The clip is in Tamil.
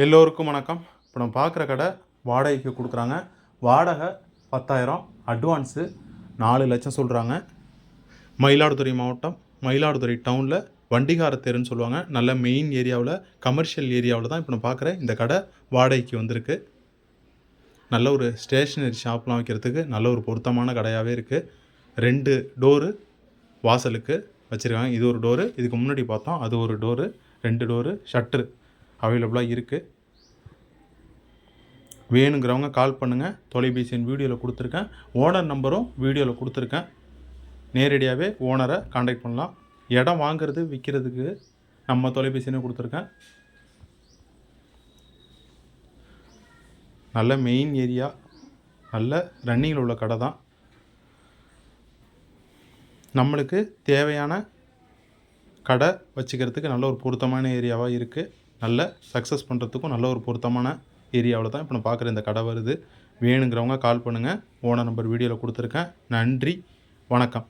எல்லோருக்கும் வணக்கம். இப்போ நம்ம பார்க்குற கடை வாடகைக்கு கொடுக்குறாங்க. வாடகை பத்தாயிரம் அட்வான்ஸு நாலு லட்சம் சொல்கிறாங்க மயிலாடுதுறை மாவட்டம் மயிலாடுதுறை டவுனில் வண்டிகார தெருன்னு சொல்லுவாங்க. நல்ல மெயின் ஏரியாவில் கமர்ஷியல் ஏரியாவில் தான் இப்போ நான் பார்க்குற இந்த கடை வாடகைக்கு வந்திருக்கு. நல்ல ஒரு ஸ்டேஷ்னரி ஷாப்லாம் வைக்கிறதுக்கு நல்ல ஒரு பொருத்தமான கடையாகவே இருக்குது ரெண்டு டோரு வாசலுக்கு வச்சுருக்காங்க. இது ஒரு டோரு இதுக்கு முன்னாடி பார்த்தோம். அது ஒரு டோரு ரெண்டு டோரு ஷட்ரு அவைலபிளாக இருக்குது வேணுங்கிறவங்க கால் பண்ணுங்கள் தொலைபேசியின் வீடியோவில் கொடுத்துருக்கேன். ஓனர் நம்பரும் வீடியோவில் கொடுத்துருக்கேன். நேரடியாகவே ஓனரை காண்டாக்ட் பண்ணலாம். இடம் வாங்குறது விற்கிறதுக்கு நம்ம தொலைபேசினே கொடுத்துருக்கேன். நல்ல மெயின் ஏரியா நல்ல ரன்னிங்கில் உள்ள கடை தான். நம்மளுக்கு தேவையான கடை வச்சுக்கிறதுக்கு நல்ல ஒரு பொருத்தமான ஏரியாவாக இருக்குது நல்ல சக்ஸஸ் பண்ணுறதுக்கும் நல்ல ஒரு பொருத்தமான ஏரியாவில் தான் இப்போ நான் பார்க்குற இந்த கடை வருது. வேணுங்கிறவங்க கால் பண்ணுங்கள் ஓனர் நம்பர் வீடியோவில் கொடுத்துருக்கேன். நன்றி. வணக்கம்.